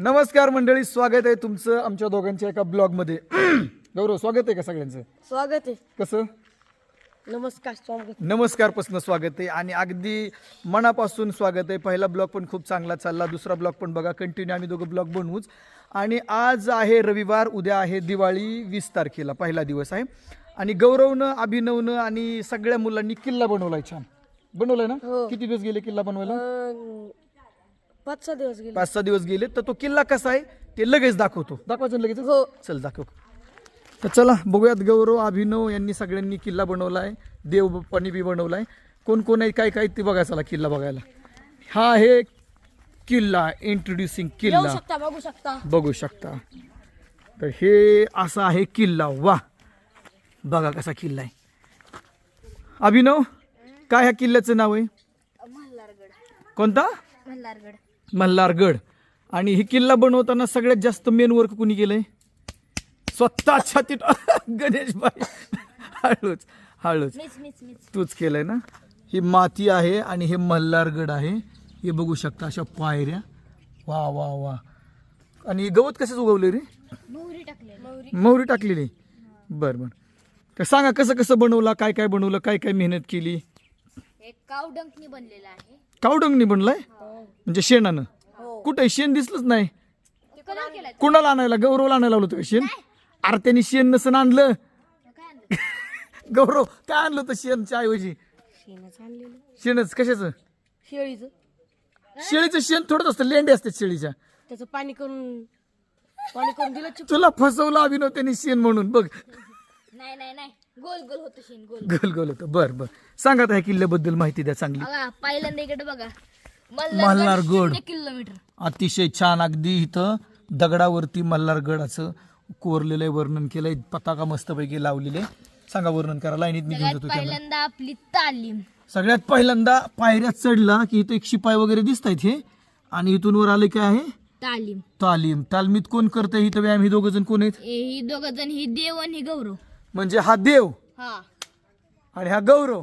नमस्कार मंडळी स्वागत आहे तुमचं आमच्या दोघांच्या एका ब्लॉगमध्ये. गौरव स्वागत आहे का सगळ्यांचं? स्वागत आहे. कसं? नमस्कार स्वागत नमस्कारपासून स्वागत आहे आणि अगदी मनापासून स्वागत आहे. पहिला ब्लॉग पण खूप चांगला चालला दुसरा ब्लॉग पण बघा कंटिन्यू आम्ही दोघं ब्लॉग बनवूच. आणि आज आहे रविवार उद्या आहे दिवाळी वीस तारखेला पहिला दिवस आहे. आणि गौरवनं अभिनवनं आणि सगळ्या मुलांनी किल्ला बनवलाय छान. बनवलाय ना? हो. किती दिवस गेले किल्ला बनवायला? अं, पाच सहा दिवस गेले. पाच सहा दिवस गेले तर तो किल्ला कसा आहे ते लगेच दाखवतो. दाखवायचं लगेच हो. चल दाखव. तर चला बघूयात गौरव अभिनव यांनी सगळ्यांनी किल्ला बनवला आहे देवबाप्पांनी बी बनवला आहे कोण कोण आहे काय काय ते बघा चला किल्ला बघायला. हा आहे किल्ला इंट्रोड्युसिंग येऊ किल्ला. शकता बघू शकता. बघू शकता. तर हे असा आहे किल्ला वा. बघा कसा किल्ला आहे. अभिनव काय ह्या किल्ल्याचं नाव आहे? मल्हारगड. कोणता? मल्हारगड. मल्हारगड आणि ही किल्ला बनवताना सगळ्यात जास्त मेन वर्क कुणी केलंय? स्वतः छातीत गणेश भाई हळूच. हळूच तूच केलंय ना? ही माती आहे आणि हे मल्हारगड आहे. हे बघू शकता अशा पायऱ्या. वा वा वा. आणि हे गवत कसं उगवले रे? मोहरी टाकले मोहरी. मोहरी टाकलेली. बर बर. तर सांगा कसं कसं बनवलं काय काय बनवलं काय काय मेहनत केली? एक काव डंकनी बनलेला आहे. कावडंगनी बनलाय म्हणजे शेणानं. हो. कुठं शेण दिसलंच नाही. कुणाला आणायला? गौरवला आणायला लावलं होतं शेण? अरे त्यांनी शेण नसन आणलं. गौरव काय आणलं होतं शेणच्या ऐवजी? शेणाचं कशाचं? शेळीचं. शेळीचं शेण थोडंच असतं लेंडे असतात शेळीच्या. त्याचं पाणी करून पाणी करून दिलं तुला फसवलं अभिनव त्यांनी शेण म्हणून बघ. नाही नाही नाही. गोल गोल होतं शेण गोल गल. गल होतं. बर बर. सांगा त्या किल्ल्याबद्दल माहिती द्या चांगली. बघा पहिल्यांदा इकडे बघा. मल्हारगड. किलोमीटर. अतिशय छान अगदी इथं दगडावरती मल्हारगडाचं कोरलेलं आहे वर्णन केलंय पताका मस्तपैकी लावलेले. सांगा वर्णन करा लाईनीत मी घेऊन जातो पहिल्यांदा आपली तालीम. सगळ्यात पहिल्यांदा पायऱ्यात चढला की इथं एक शिपाई वगैरे दिसत आहेत हे. आणि इथून वर आले काय आहे? तालीम. तालीम. तालमीत कोण करतंय? इथं व्यायाम ही दोघं जण कोण आहेत? हे- ही दोघ जण ही देव आणि गौरव. म्हणजे हा देव हा. आणि हा गौरव.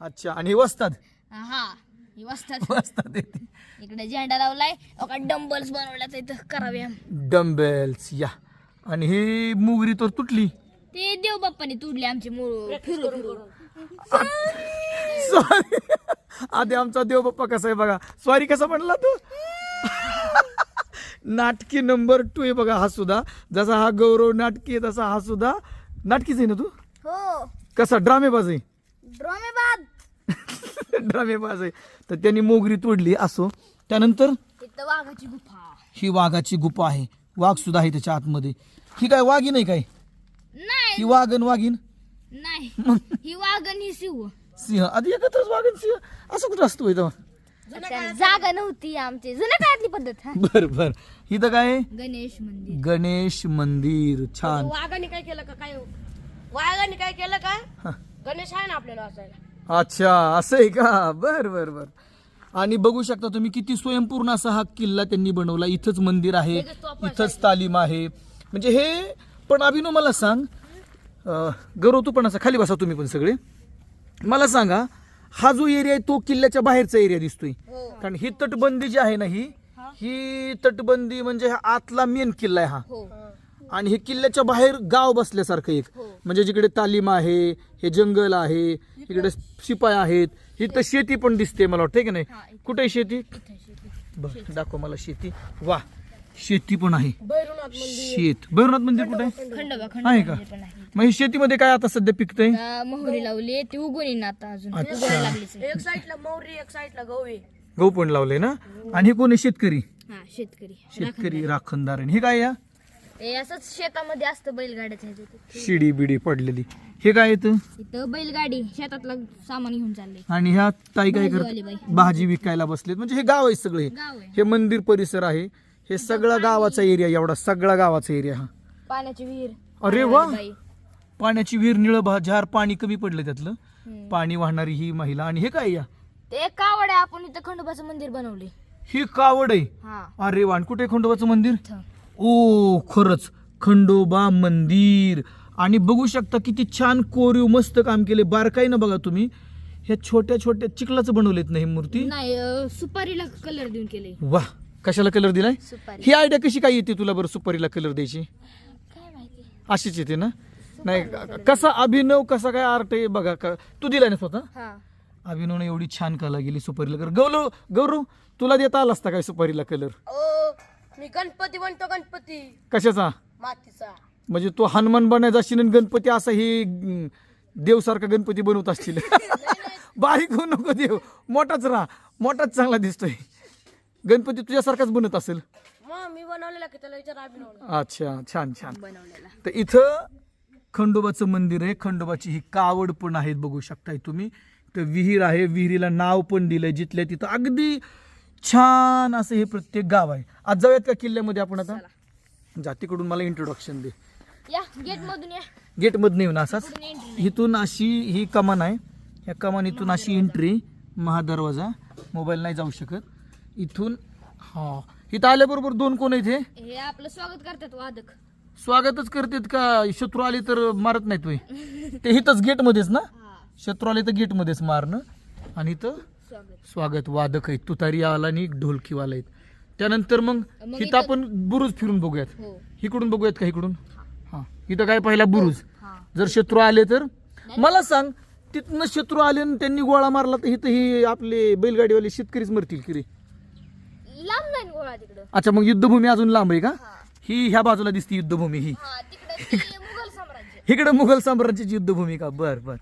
अच्छा आणि हे वस्ताद. हा ही वाजतात वस्ताद येते. इकडे झेंडा लावलाय. एका डंबल्स बनवल्यात इथं करावे डम्बेल्स या. आणि ही मुगरी तर तुटली. ते देव बाप्पाने तुडले आमचे मूळ सॉरी आधी आमचा देव बाप्पा कसा आहे बघा. सॉरी कसा म्हणला तू? नाटकी नंबर टू आहे बघा हा सुद्धा. जसा हा गौरव नाटकी आहे तसा हा सुद्धा नाटकीच आहे ना तू? हो. कसा ड्रामेबाज आहे? ड्रोमेबाद ड्रामेबाज आहे. तर त्यांनी मोगरी तोडली असो. त्यानंतर तिथं वाघाची गुफा. ही वाघाची गुफा आहे. वाघ सुद्धा आहे त्याच्या आतमध्ये. ही काय वाघी नाही काय? नाही. ही वाघन वाघीन नाही. ही वाघ आणि ही शिव सिंह. आधी एकत्रच वाघन सिंह. असं कुठं असतो इथं जागा नव्हती आमची. जुन्या काळातली पद्धत हा. बर बर. इथं काय? आहे? गणेश मंदिर. गणेश मंदिर. छान. वाघाने काय केलं का? काय वाघाने काय केलं का? हा. गणेश आहे ना आपल्याला वाचायला अच्छा असं आहे का? बर बर बर. आणि बघू शकता तुम्ही किती स्वयंपूर्ण असा हा किल्ला त्यांनी बनवला. इथंच मंदिर आहे इथंच तालीम आहे. म्हणजे हे पण अभिनव मला सांग. अं, गौरव तू पण असा खाली बसा तुम्ही पण सगळे. मला सांगा हा जो एरिया आहे तो किल्ल्याच्या बाहेरचा एरिया दिसतोय. कारण ही तटबंदी जी आहे ना ही ही तटबंदी म्हणजे हा आतला मेन किल्ला आहे हा. हो. आणि हे किल्ल्याच्या बाहेर गाव बसल्यासारखं एक. म्हणजे जिकडे तालीम आहे हे जंगल आहे इकडे शिपाई आहेत इथं शेती पण दिसते मला वाटतं की नाही? कुठे आहे शेती? बर दाखव मला शेती. वा शेती पण आहे. मंदिर. शेत. भैरवनाथ मंदिर कुठे आहे? खंडोबा आहे का? पण आहे. मग हे शेतीमध्ये काय आता सध्या पिकतंय? आता मोहरी लावली ती उगून येईन आता अजून. अच्छा. उगवायला. एक साईडला मोहरी एक साईडला गहू आहे. गहू पण लावले ना? आणि हे कोण शेतकरी. हा शेतकरी. शेतकरी राखणदार. हे काय या? असंच शेतामध्ये असतं बैलगाड्याचं ह्याचं ते. शिडी बिडी पडलेली. हे काय येतं? इथं बैलगाडी. शेतातलं सामान घेऊन चालले आणि ह्या ताई काय भाजीवाली बाई. करतात भाजी विकायला बसलेत. म्हणजे हे गाव आहे सगळे गाव आहे. हे मंदिर परिसर आहे. हे सगळा गावाचा एरिया एवढा सगळा गावाचा एरिया हा. पाण्याची विहीर. अरे वा! बाई. पाण्याची विहीर निळं झार पाणी कमी पडलं त्यातलं. हम्म. पाणी वाहणारी ही महिला. आणि हे काय या? ते कावड आहे आपण इथं खंडोबाचं मंदिर बनवले ही कावड आहे? हा. अरे वाण कुठे आहे खंडोबाचं मंदिर? इथं. ओ खरंच खंडोबा मंदिर. आणि बघू शकता किती छान कोरीव मस्त काम केले बारकाईनं बघा तुम्ही. ह्या छोट्या छोट्या चिखलाचं बनवलेत ना ही मूर्ती? नाही अं, सुपारीला कलर देऊन केले वाह कशाला कलर दिलाय? सुपारी. ही आयडिया कशी काय येते तुला बरं सुपारीला कलर द्यायची? काय माहिती. अशीच येते ना? नाही कसा अभिनव कसा काय आर्ट आहे बघा. का तू दिलाय ना स्वतः? हा. अभिनवने एवढी छान कला गेली सुपारीला. कलर गौरव गौरव तुला देता आला असता काय सुपारीला कलर ओ मी गणपती बनतो गणपती. कशाचा? मातीचा. म्हणजे तो हनुमान बनायचा असशील आणि गणपती असा ही अं, देवसारखा गणपती बनवत असशील. बारीक होऊ नको देव. मोठाच राहा. मोठाच चांगला दिसतोय. गणपती तुझ्यासारखाच बनत असेल? मग मी बनवलेला की त्याला विचार अभिनवला अच्छा छान छान. बनवलेला. तर इथं खंडोबाचं मंदिर आहे. खंडोबाची ही कावड पण आहेत बघू शकताय तुम्ही. तर विहीर आहे विहिरीला नाव पण दिलंय जिथल्या तिथं अगदी छान असं हे प्रत्येक गाव आहे. आज जाऊयात का किल्ल्यामध्ये आपण आता? जातीकडून मला इंट्रोडक्शन दे. गेटमधनं येऊन असाच. इथून अशी ही कमान आहे. या कमानीतून अशी एंट्री महादरवाजा. मोबाईल नाही जाऊ शकत. इथून हा. इथं आल्याबरोबर दोन कोण आहेत हे? आपलं स्वागत करतात वादक. स्वागतच करतात का? शत्रू आले तर मारत नाहीत ते इथंच गेटमध्येच ना? हा शत्रू आले तर गेटमध्येच मारणं आणि इथं स्वागत वादक आहेत. तुतारी आला आणि ढोलकीवाला आहेत. त्यानंतर मग मग इथं इथं- आपण बुरुज फिरून बघूयात. हो. इकडून बघूयात का इकडून हा. इथं काय पहिला बुरुज. हा. जर शत्रू आले तर? मला सांग तिथनं शत्रू आले आणि त्यांनी गोळा मारला तर इथं ही आपले बैलगाडीवाले शेतकरीच मरतील की रे? लांब नाही गोळा तिकडं. अच्छा मग युद्धभूमी अजून लांब आहे का? हा. ही ह्या बाजूला दिसते युद्धभूमी ही. हा तिकडे ते मुघल साम्राज्य. इकडे मुघल साम्राज्याची युद्धभूमी का? बर बर.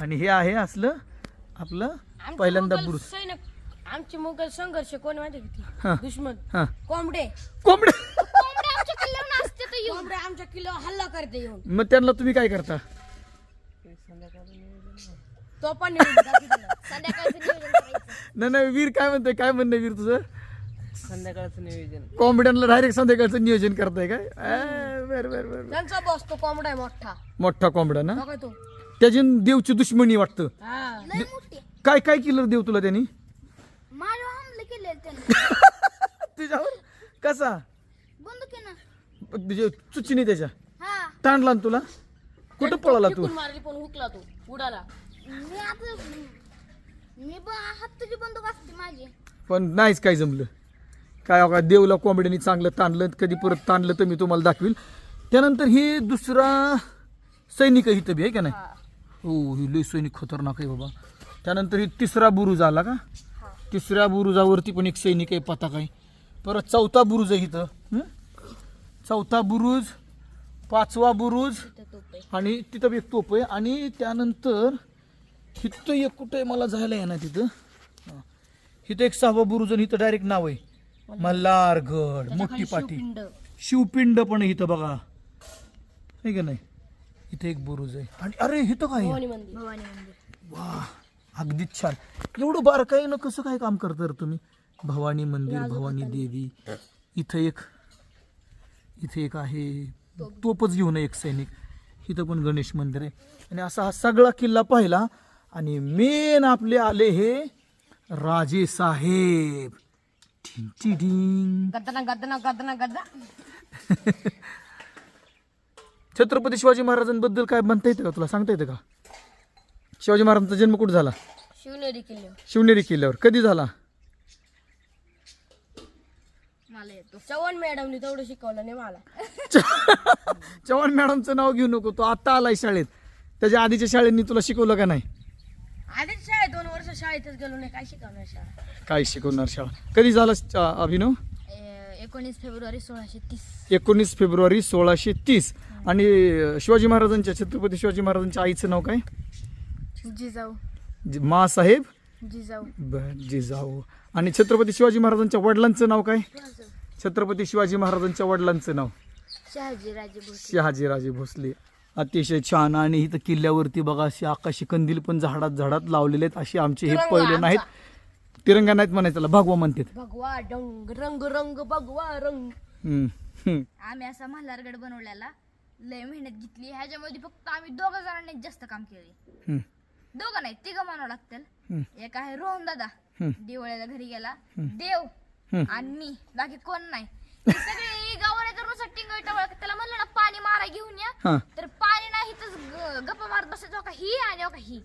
आणि हे आहे असलं आपलं आमचे पहिल्यांदा मुघल सैनिक आमचे मुघल संघर्ष कोण माहिती किती हा. दुश्मन. हा. कोंबडे. कोंबडे. आमच्या किल्ल्यावर असते तर येऊन. कोंबडे आमच्या किल्लो हल्ला करते येऊन. मग त्यांना तुम्ही काय करता? तो पण. संध्याकाळचं नियोजन करायचं. नाही नाही वीर काय म्हणतोय? काय म्हणणं वीर तुझं? संध्याकाळचं नियोजन. कोंबड्यांना डायरेक्ट संध्याकाळचं नियोजन करताय काय? आ, बर बर बर त्यांचा बॉस तो कोंबडा आहे मोठा. मोठा कोंबडा ना? बघा तो. त्याची देवची दुश्मनी वाटतं. हा. लय मोठी. काय काय केलं देव तुला त्यांनी? माझ्या हमले केले त्यांनी. तुझ्यावर? कसा? बंदुकीनं चुचीने त्याच्या? हा. ताणला ना तुला? कुठं पळाला तू मारली पण हुकला तो उडाला. मी आता मी ब हाताची बंदूक असते माझी. पण नाहीच काय जमलं. काय अहो, देवला कोंबड्यानी चांगलं ताणलं कधी परत ताणलं तर मी तुम्हाला दाखवील. त्यानंतर ही दुसरा सैनिक आहे इथं बी आहे का नाही? हो ही लई सैनिक खतरनाक आहे बाबा. त्यानंतर ही तिसरा बुरुज आला का? तिसऱ्या बुरुजावरती पण एक सैनिक आहे पताका आहे. परत चौथा बुरुज आहे इथं. हं? चौथा बुरुज पाचवा बुरुज आणि तिथं बी एक तोप आहे. आणि त्यानंतर इथं एक कुठं आहे? मला जायला येणार तिथं. हां. इथं एक सहावा बुरुज आणि इथं डायरेक्ट नाव आहे. मल्हारगड मोठी पाटी पिंड शिवपिंड पण आहे इथं बघा. आहे का नाही? इथे एक बुरुज आहे. आणि अरे इथं काय आहे? भवानी मंदिर. भवानी मंदिर. वा अगदीच छान. एवढं बारकाईनं कसं काय काम करता रे तुम्ही? भवानी मंदिर भवानी देवी. इथं एक इथे एक आहे. तोपच घेऊन एक सैनिक. इथं पण गणेश मंदिर आहे. आणि असा हा सगळा किल्ला पाहिला. आणि मेन आपले आले हे राजे साहेब. ढिंग ढिंग. गद्दना गद्दना गद्दना गद्दा. छत्रपती शिवाजी महाराजांबद्दल काय म्हणता येतं का तुला? सांगता येतं का? शिवाजी महाराजांचा जन्म कुठं झाला? शिवनेरी किल्ले शिवनेरी किल्ल्यावर. कधी झाला? मला येतो. चव्हाण मॅडमनी तेवढं शिकवलं नाही मला. चव्हाण मॅडमचं नाव घेऊ नको. तो आता आलाय शाळेत. त्याच्या आधीच्या शाळेंनी तुला शिकवलं का नाही? आधीच शाळेत दोन वर्ष शाळेतच गेलो नाही. काय शिकवणार शाळा? काय शिकवणार शाळा? कधी झाला अभिनव? एकोणीस फेब्रुवारी सोळाशे तीस. एकोणीस फेब्रुवारी सोळाशे तीस. आणि शिवाजी महाराजांच्या छत्रपती शिवाजी महाराजांच्या आईचं नाव काय? जिजाऊ. जी- मासाहेब जिजाऊ. बर जिजाऊ. आणि छत्रपती शिवाजी महाराजांच्या वडिलांचं नाव काय? छत्रपती शिवाजी महाराजांच्या वडिलांचं नाव? शहाजी राजे भोसले. शहाजीराजे भोसले. अतिशय छान आणि इथं किल्ल्यावरती बघा अशी आकाशी कंदील पण झाडात झाडात लावलेले आहेत. असे आमचे हे तिरंगा आमचा. नाहीत. तिरंगा नाहीत म्हणायचं त्याला भगवा म्हणतात. भगवा डंग रंग रंग भगवा रंग. हम्म, हम्म. आम्ही असा मल्हारगड बनवलेला. लय मेहनत घेतली. ह्याच्यामध्ये फक्त आम्ही दोघं जणांनी जास्त काम केले. दोघं नाही तिघं म्हणावं लागतील. एक आहे रोहन दादा. दिवाळीला घरी गेला. देव. आणि मी. बाकी कोण नाही. सगळे गावाला जर नुसतं टिंगळ टवळ त्याला म्हणलं ना पाणी मारा घेऊन या. तर पाणी नाही तर गप्पा मारत बसायचं. हो का ही आणि हो का ही.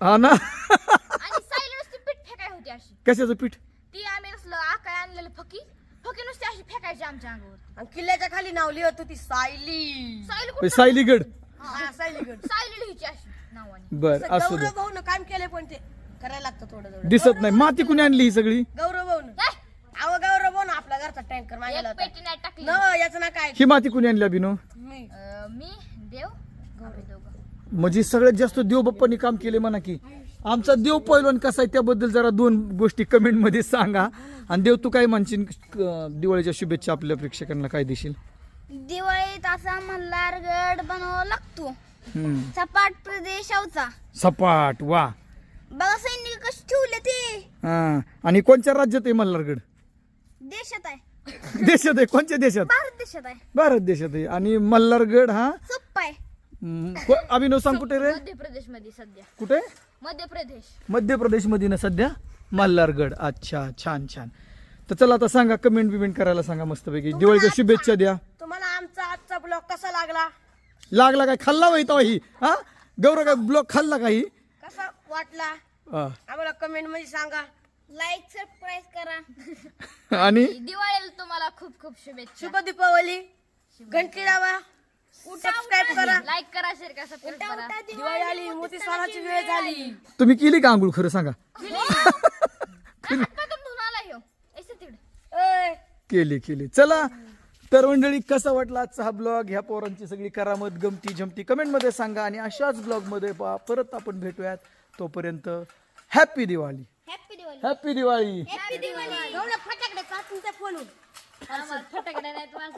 आणि नुसती पीठ फेकाय होती अशी. कशाचं पीठ? ती आम्ही नसलं आकाय आणलेलं फकी. फकी नुसते अशी फेकायची आमच्या अंगावर. आणि किल्ल्याच्या खाली नाव लिहत होती सायली. सायली सायलीगड. हा, सायलीगड. सायली लिहायची अशी नावाने. बर असू दे. गौरव भाऊन काम केले पण ते करायला लागतं थोडं थोडं. दिसत नाही. माती कुणी आणली ही सगळी? गौरव भाऊन अहो गौरव भाऊ आपला घरचा टँकर मागायला एक होता. पेटी नाही टाकली. न याचं ना काय? ही माती कुणी आणली अभिनव? मी. अं, मी देव आम्ही दोघं. म्हणजे सगळ्यात जास्त देव बाप्पांनी काम केले म्हणा की. आमचा देव पैलवान कसा आहे त्याबद्दल जरा दोन गोष्टी कमेंटमध्ये सांगा. आणि देव तू काय म्हणशील? दिवाळीच्या शुभेच्छा आपल्या प्रेक्षकांना काय देशील? दिवाळीत असा मल्हारगड बनवावा लागतो. हम्म. सपाट प्रदेशावचा सपाट वा. बघा सैनिक कसे ठेवले ते. हा. आणि कोणत्या राज्यात आहे मल्हारगड देशात आहे. देशात आहे? कोणत्या देशात? भारत देशात आहे. भारत देशात आहे. आणि मल्हारगड हा? सोप्पा आहे. हम्म, को- अभिनव सांग कुठे रे? मध्य प्रदेशमध्ये सध्या. कुठे? मध्य प्रदेश मध्य प्रदेशमध्ये ना सध्या मल्हारगड. अच्छा छान छान. तर चला आता सांगा कमेंट बिमेंट करायला सांगा मस्तपैकी. दिवाळीच्या शुभेच्छा द्या. तुम्हाला आमचा आजचा ब्लॉग कसा लागला? लागला काय? खाल्ला माहिती ही. हा? गौरव काय ब्लॉक खाल्ला काही कसा वाटला? हा. आम्हाला कमेंटमध्ये सांगा. लाईक सबस्क्राईब करा. आणि? दिवाळीला तुम्हाला खूप खूप शुभेच्छा. शुभ दीपावली. घंटी लावा. सबस्क्राईब करा. लाईक करा शेअर करा सबस्क्राईब करा. दिवाळी आली मोती सणाची वेळ झाली. तुम्ही केली का आंघोळ खरं सांगा? केली. केली. चला तर मंडळी कसा वाटला आजचा हा ब्लॉग? ह्या पोरांची सगळी करामत गमती झमती कमेंटमध्ये सांगा आणि अशाच ब्लॉगमध्ये पहा परत आपण भेटूयात तोपर्यंत happy Diwali. Happy Diwali. Happy Diwali. Happy Diwali. एवढ्या फटाकडे फटाकडे वाजवाय